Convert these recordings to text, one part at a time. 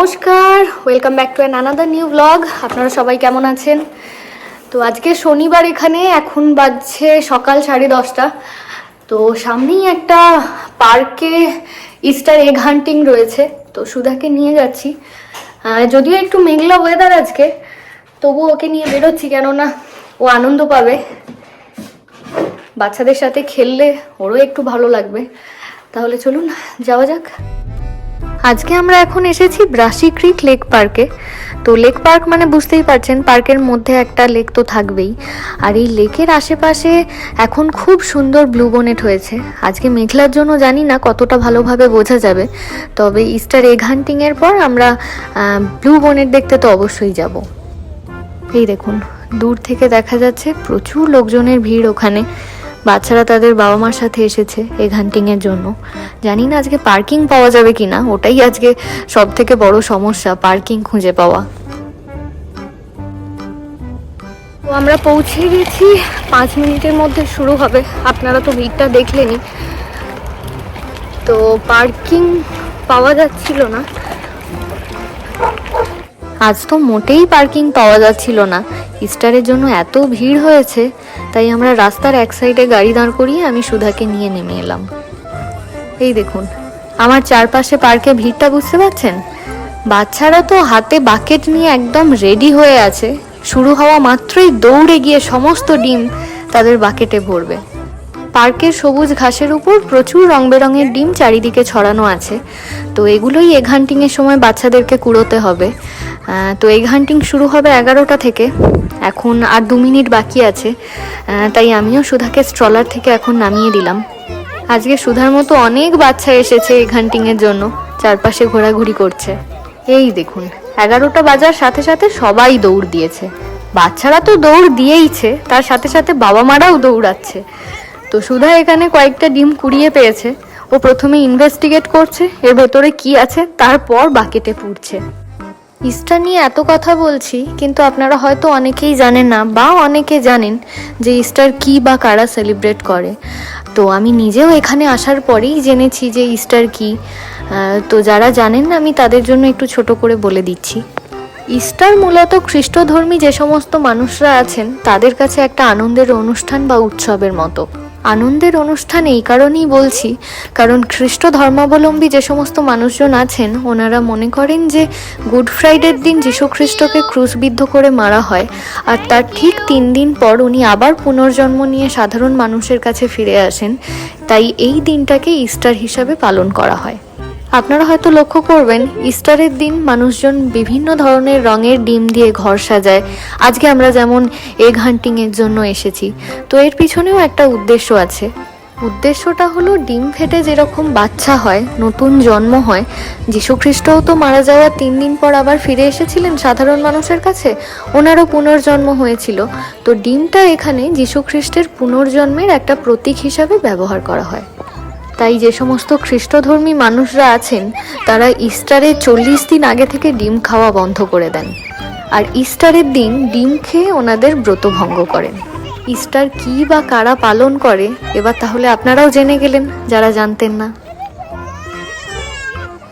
নমস্কার welcome back to an another new blog আপনারা সবাই কেমন আছেন? তো আজকে শনিবার এখানে, এখন বাজছে সকাল সাড়ে দশটা। তো সামনেই একটা পার্কে ইস্টার এগ হান্টিং রয়েছে। তো সুধাকে নিয়ে যাচ্ছি। যদিও একটু মেঘলা ওয়েদার আজকে তবু ওকে নিয়ে বেরোচ্ছি, কেননা ও আনন্দ পাবে। বাচ্চাদের সাথে খেললে ওরও একটু ভালো লাগবে। তাহলে চলুন, যাওয়া যাক। আজকে আমরা এখন এসেছি ব্রাশি ক্রিক লেক পার্কে। তো লেক পার্ক মানে বুঝতেই পারছেন, পার্কের মধ্যে একটা লেক তো থাকবেই। আর এই লেকের আশেপাশে এখন খুব সুন্দর ব্লু বোনেট হয়েছে। আজকে মেঘলার জন্য জানি না কতটা ভালোভাবে বোঝা যাবে, তবে ইস্টার এগ হান্টিংয়ের পর আমরা ব্লু বোনেট দেখতে তো অবশ্যই যাব। এই দেখুন, দূর থেকে দেখা যাচ্ছে প্রচুর লোকজনের ভিড় ওখানে। বাচ্চারা তাদের বাবা মার সাথে এসেছে এগ হান্টিংয়ের জন্য। জানি না আজকে পার্কিং পাওয়া যাবে কি না ওটাই আজকে সব থেকে বড় সমস্যা পার্কিং খুঁজে পাওয়া। তো আমরা পৌঁছে গেছি, পাঁচ মিনিটের মধ্যে শুরু হবে। আপনারা তো ভিড়টা দেখলেনই। তো পার্কিং পাওয়া যাচ্ছিল না। আজ তো মোটেই পার্কিং পাওয়া যাচ্ছিল না। ইস্টারের জন্য এত ভিড় হয়েছে, তাই আমরা রাস্তার এক সাইডে গাড়ি দাঁড় করিয়ে আমি সুধাকে নিয়ে নেমে এলাম। এই দেখুন, আমার চারপাশে পার্কে ভিড়টা বুঝতে পারছেন? বাচ্চারা তো হাতে বাকেট নিয়ে একদম রেডি হয়ে আছে। শুরু হওয়া মাত্রই দৌড়ে গিয়ে সমস্ত ডিম তাদের বাকেটে ভরবে। পার্কের সবুজ ঘাসের উপর প্রচুর রং বেরঙের ডিম চারিদিকে ছড়ানো আছে। তো এগুলোই এগ হান্টিংয়ের সময় বাচ্চাদেরকে কুড়োতে হবে। তো এগ হান্টিং শুরু হবে এগারোটা থেকে। এখন আর দু মিনিট বাকি আছে। তাই আমিও সুধাকে স্ট্রলার থেকে এখন নামিয়ে দিলাম। আজকে সুধার মতো অনেক বাচ্চা এসেছে এগ হান্টিংয়ের জন্য। চারপাশে ঘোরাঘুরি করছে। এই দেখুন, এগারোটা বাজার সাথে সাথে সবাই দৌড় দিয়েছে। বাচ্চারা তো দৌড় দিয়েইছে, তার সাথে সাথে বাবা মারাও দৌড়াচ্ছে। তো সুধা এখানে কয়েকটা ডিম কুড়িয়ে পেয়েছে। ও প্রথমে ইনভেস্টিগেট করছে, এর ভেতরে কি আছে, তারপর বাকেটে পুড়ছে। ইস্টার নিয়ে এত কথা বলছি, কিন্তু আপনারা হয়তো অনেকেই জানেন না বা অনেকে জানেন যে ইস্টার কি বা কারা সেলিব্রেট করে। তো আমি নিজেও এখানে আসার পরেই জেনেছি যে ইস্টার কি। তো যারা জানেন না, আমি তাদের জন্য একটু ছোট করে বলে দিচ্ছি। ইস্টার মূলত খ্রিস্টধর্মী যে সমস্ত মানুষরা আছেন, তাদের কাছে একটা আনন্দের অনুষ্ঠান বা উৎসবের মতো। আনন্দের অনুষ্ঠান এই কারণেই বলছি, কারণ খ্রিস্ট ধর্মাবলম্বী যে সমস্ত মানুষজন আছেন, ওনারা মনে করেন যে গুড ফ্রাইডের দিন যীশু খ্রিস্টকে ক্রুশবিদ্ধ করে মারা হয়, আর তার ঠিক তিন দিন পর উনি আবার পুনর্জন্ম নিয়ে সাধারণ মানুষের কাছে ফিরে আসেন, তাই এই দিনটাকে ইস্টার হিসাবে পালন করা হয়। আপনারা হয়তো লক্ষ্য করবেন, ইস্টারের দিন মানুষজন বিভিন্ন ধরনের রঙের ডিম দিয়ে ঘর সাজায়। আজকে আমরা যেমন এগ হান্টিং এর জন্য এসেছি। তো এর পিছনেও একটা উদ্দেশ্য আছে। উদ্দেশ্যটা হলো ডিম ফেটে যেরকম বাচ্চা হয়, নতুন জন্ম হয়। যীশুখ্রিস্টও তো মারা যাওয়ার তিন দিন পর আবার ফিরে এসেছিলেন সাধারণ মানুষের কাছে। ওনারও পুনর্জন্ম হয়েছিল। তো ডিমটা এখানে যীশুখ্রিস্টের পুনর্জন্মের একটা প্রতীক হিসাবে ব্যবহার করা হয়। তাই যে সমস্ত খ্রিস্টধর্মী মানুষরা আছেন, তারা ইস্টারের চল্লিশ দিন আগে থেকে ডিম খাওয়া বন্ধ করে দেন। আর ইস্টারের দিন ডিম খেয়ে ওনাদের ব্রত ভঙ্গ করেন। ইস্টার কি বা কারা পালন করে, এবার তাহলে আপনারাও জেনে গেলেন, যারা জানতেন না।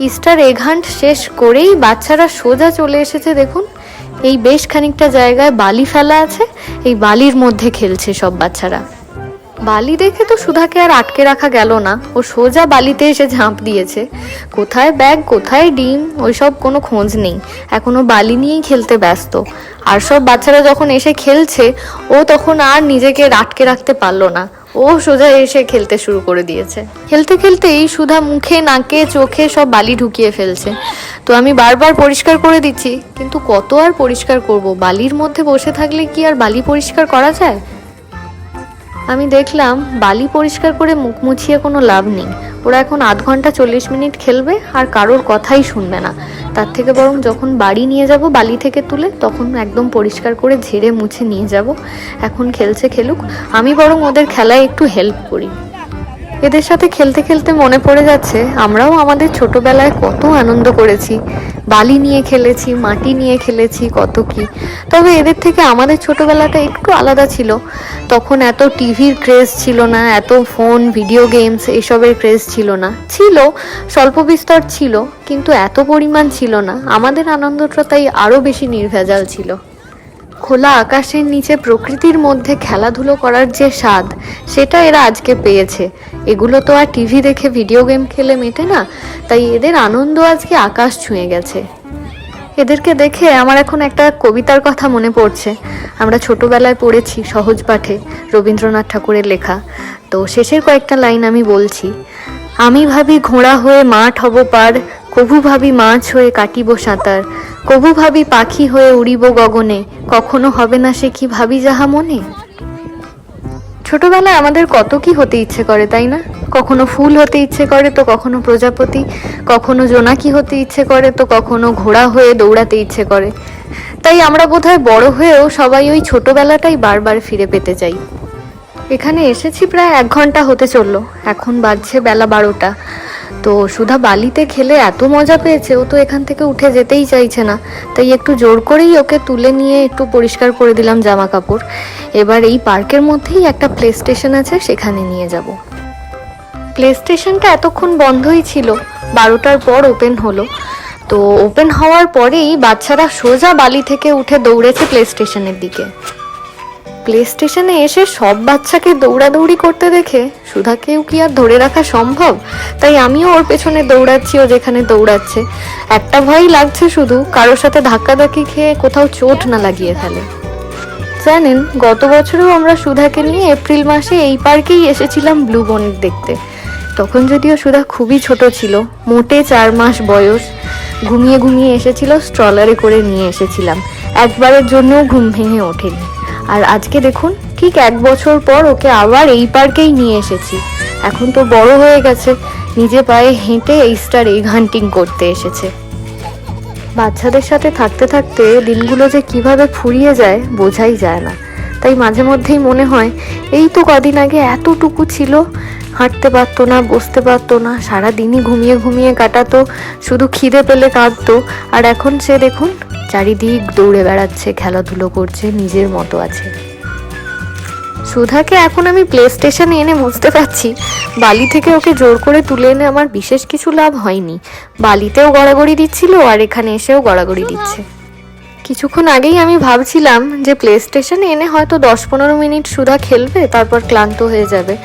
ইস্টার এঘান্ট শেষ করেই বাচ্চারা সোজা চলে এসেছে, দেখুন। এই বেশ খানিকটা জায়গায় বালি ফেলা আছে, এই বালির মধ্যে খেলছে সব বাচ্চারা। বালি দেখে তো সুধাকে আর আটকে রাখা গেল না। ও সোজা বালিতে এসে ঝাঁপ দিয়েছে। কোথায় ব্যাগ, কোথায় ডিম, ওইসব কোনো খোঁজ নেই। এখনও বালি নিয়েই খেলতে ব্যস্ত। আর সব বাচ্চারা যখন এসে খেলছে, ও তখন আর নিজেকে আটকে রাখতে পারল না। ও সোজা এসে খেলতে শুরু করে দিয়েছে। খেলতে খেলতেই সুধা মুখে, নাকে, চোখে সব বালি ঢুকিয়ে ফেলছে। তো আমি বারবার পরিষ্কার করে দিচ্ছি, কিন্তু কত আর পরিষ্কার করব? বালির মধ্যে বসে থাকলে কি আর বালি পরিষ্কার করা যায়? আমি দেখলাম বালি পরিষ্কার করে মুখ মুছিয়ে কোনো লাভ নেই। ওরা এখন আধ ঘণ্টা চল্লিশ মিনিট খেলবে আর কারোর কথাই শুনবে না। তার থেকে বরং যখন বাড়ি নিয়ে যাব বালি থেকে তুলে, তখন একদম পরিষ্কার করে ঝেড়ে মুছে নিয়ে যাব। এখন খেলছে খেলুক, আমি বরং ওদের খেলায় একটু হেল্প করি। এদের সাথে খেলতে খেলতে মনে পড়ে যাচ্ছে, আমরাও আমাদের ছোটবেলায় কত আনন্দ করেছি। বালি নিয়ে খেলেছি, মাটি নিয়ে খেলেছি, কত কি। তবে এদের থেকে আমাদের ছোটবেলাটা একটু আলাদা ছিল। তখন এত টিভির ক্রেজ ছিল না, এত ফোন, ভিডিও গেমস, এসবের ক্রেজ ছিল না। ছিল, স্বল্প বিস্তর ছিল, কিন্তু এত পরিমাণ ছিল না। আমাদের আনন্দটা তাই আরও বেশি নির্ভেজাল ছিল। খোলা আকাশের নিচে প্রকৃতির মধ্যে খেলাধুলো করার যে স্বাদ, সেটা এরা আজকে পেয়েছে। এগুলো তো আর টিভি দেখে ভিডিও গেম খেলে মেটে না, তাই এদের আনন্দ আজকে আকাশ ছুঁয়ে গেছে। এদেরকে দেখে আমার এখন একটা কবিতার কথা মনে পড়ছে। আমরা ছোটবেলায় পড়েছি সহজ পাঠে রবীন্দ্রনাথ ঠাকুরের লেখা। তো শেষের কয়েকটা লাইন আমি বলছি। আমি ভাবি ঘোড়া হয়ে মাঠ হব পার, কভু ভাবি মাছ হয়ে কাটিব সাঁতার, কভু ভাবি পাখি হয়ে উড়িব গগনে, কখনো হবে না সে কি ভাবি যাহা মনে? ছোটবেলায় আমাদের কত কি হতে ইচ্ছে করে, তাই না? কখনো ফুল হতে ইচ্ছে করে তো কখনো প্রজাপতি, কখনো জোনাকি হতে ইচ্ছে করে তো কখনো ঘোড়া হয়ে দৌড়াতে ইচ্ছে করে। তাই আমরা বোধহয় বড় হয়েও সবাই ওই ছোটবেলাটাই বারবার ফিরে পেতে চাই। এখানে এসেছি প্রায় এক ঘণ্টা হতে চলল, এখন বাজছে বেলা বারোটা। তো সুধা বালিতে খেলে এত মজা পেয়েছে, ও তো এখান থেকে উঠে যেতেই চাইছে না। তাই একটু জোর করেই ওকে তুলে নিয়ে একটু পরিষ্কার করে দিলাম জামা কাপড় এবার এই পার্কের মধ্যেই একটা প্লে স্টেশন আছে, সেখানে নিয়ে যাব। প্লে স্টেশনটা এতক্ষণ বন্ধই ছিল, বারোটার পর ওপেন হলো। তো ওপেন হওয়ার পরেই বাচ্চারা সোজা বালি থেকে উঠে দৌড়েছে প্লে স্টেশনের দিকে। প্লে স্টেশনে এসে সব বাচ্চাকে দৌড়াদৌড়ি করতে দেখে সুধাকেও কি আর ধরে রাখা সম্ভব? তাই আমিও ওর পেছনে দৌড়াচ্ছি ও যেখানে দৌড়াচ্ছে। একটা ভয়ই লাগছে শুধু, কারোর সাথে ধাক্কাধাক্কি খেয়ে কোথাও চোট না লাগিয়ে ফেলে। জানেন, গত বছরেও আমরা সুধাকে নিয়ে এপ্রিল মাসে এই পার্কেই এসেছিলাম ব্লু বনেট দেখতে। তখন যদিও সুধা খুবই ছোট ছিল, মোটে চার মাস বয়স, ঘুমিয়ে ঘুমিয়ে এসেছিল স্ট্রলারে করে নিয়ে এসেছিলাম। একবারের জন্যও ঘুম ভেঙে ওঠেনি। আর আজকে দেখুন, ঠিক এক বছর পর ওকে আবার এই পার্কেই নিয়ে এসেছি। এখন তো বড় হয়ে গেছে, নিজে পায়ে হেঁটে এই স্টার এই হান্টিং করতে এসেছে। বাচ্চাদের সাথে থাকতে থাকতে দিনগুলো যে কীভাবে ফুরিয়ে যায়, বোঝাই যায় না। তাই মাঝে মধ্যেই মনে হয়, এই তো কদিন আগে এতটুকু ছিল, হাঁটতে পারতো না, বসতে পারতো না সারা দিনই ঘুমিয়ে ঘুমিয়ে কাটাতো, শুধু খিদে পেলে কাঁদতো, আর এখন সে দেখুন চারিদিক দৌড়ে বেড়াচ্ছে খেলাধুলো করছে নিজের মতো আছে। সুধাকে এখন আমি প্লে স্টেশনে এনে বুঝতে পারছি। বালি থেকে ওকে জোর করে তুলে এনে আমার বিশেষ কিছু লাভ হয়নি। বালিতেও গড়াগড়ি দিচ্ছিল আর এখানে এসেও গড়াগড়ি দিচ্ছে। কিছুক্ষণ আগেই আমি ভাবছিলাম যে প্লে স্টেশনে এনে হয়তো দশ পনেরো মিনিট সুধা খেলবে তারপর ক্লান্ত হয়ে যাবে।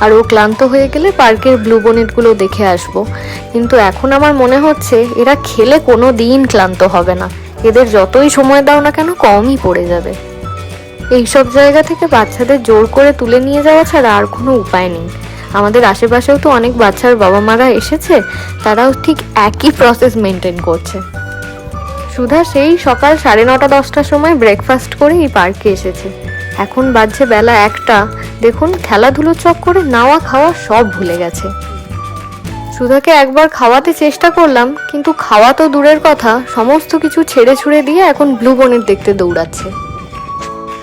আর ও ক্লান্ত হয়ে গেলে পার্কের ব্লু বনেটগুলো দেখে আসব। কিন্তু এখন আমার মনে হচ্ছে এরা খেলে কোনো দিন ক্লান্ত হবে না। এদের যতই সময় দাও না কেন, কমই পড়ে যাবে। এইসব জায়গা থেকে বাচ্চাদের জোর করে তুলে নিয়ে যাওয়া ছাড়া আর কোনো উপায় নেই। আমাদের আশেপাশেও তো অনেক বাচ্চার বাবা মারা এসেছে, তারাও ঠিক একই প্রসেস মেনটেন করছে। সুধা সেই সকাল সাড়ে নটা, দশটার সময় ব্রেকফাস্ট করে এই পার্কে এসেছে। এখন বাজছে বেলা একটা। দেখুন খেলাধুলো চক করে নাওয়া খাওয়া সব ভুলে গেছে। সুধাকে একবার খাওয়াতে চেষ্টা করলাম, কিন্তু খাওয়া তো দূরের কথা, সমস্ত কিছু ছেড়ে ছুড়ে দিয়ে এখন ব্লু বনের দেখতে দৌড়াচ্ছে।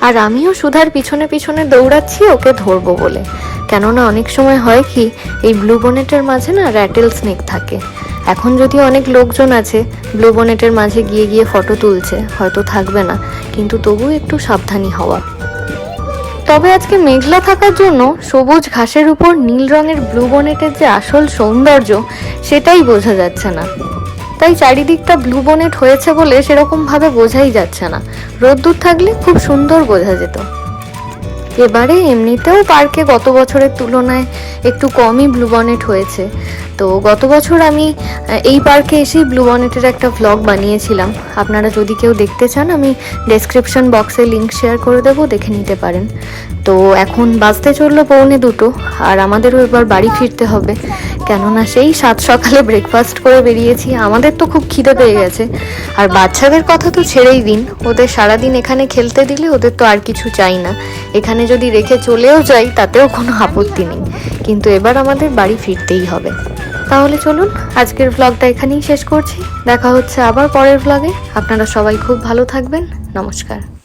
আর আমিও সুধার পিছনে পিছনে দৌড়াচ্ছি, ওকে ধরবো বলে। কেননা অনেক সময় হয় কি, এই ব্লু বনেটের মাঝে না র্যাটেল স্নেক থাকে। এখন যদিও অনেক লোকজন আছে, ব্লু বনেটের মাঝে গিয়ে গিয়ে ফটো তুলছে, হয়তো থাকবে না। কিন্তু তবু একটু সাবধানী হওয়া। তবে আজকে মেঘলা থাকার জন্য সবুজ ঘাসের উপর নীল রঙের ব্লু বনেটের যে আসল সৌন্দর্য, সেটাই বোঝা যাচ্ছে না। তাই চারিদিকটা ব্লু বনেট হয়েছে বলে সেরকমভাবে বোঝাই যাচ্ছে না। রোদ্দুর থাকলে খুব সুন্দর বোঝা যেত। এবারে এমনিতেও পার্কে গত বছরের তুলনায় একটু কমই ব্লু বনেট হয়েছে। তো গত বছর আমি এই পার্কে এসেই ব্লু বনেটের একটা ভ্লগ বানিয়েছিলাম। আপনারা যদি কেউ দেখতে চান, আমি ডেসক্রিপশন বক্সে লিঙ্ক শেয়ার করে দেবো, দেখে নিতে পারেন। তো এখন বাজতে চলল পৌনে দুটো, আর আমাদেরও এবার বাড়ি ফিরতে হবে। কেননা সেই সাত সকালে ব্রেকফাস্ট করে বেরিয়েছি, আমাদের তো খুব খিদে পেয়ে গেছে। আর বাচ্চাদের কথা তো ছেড়েই দিন, ওদের সারাদিন এখানে খেলতে দিলে ওদের তো আর কিছু চাই না। এখানে যদি রেখে চলেও যাই, তাতেও কোনো আপত্তি নেই। কিন্তু এবার আমাদের বাড়ি ফিরতেই হবে। তাহলে চলুন, আজকের ভ্লগটা এখানেই শেষ করছি। দেখা হচ্ছে আবার পরের ভ্লগে আপনারা সবাই খুব ভালো থাকবেন। নমস্কার।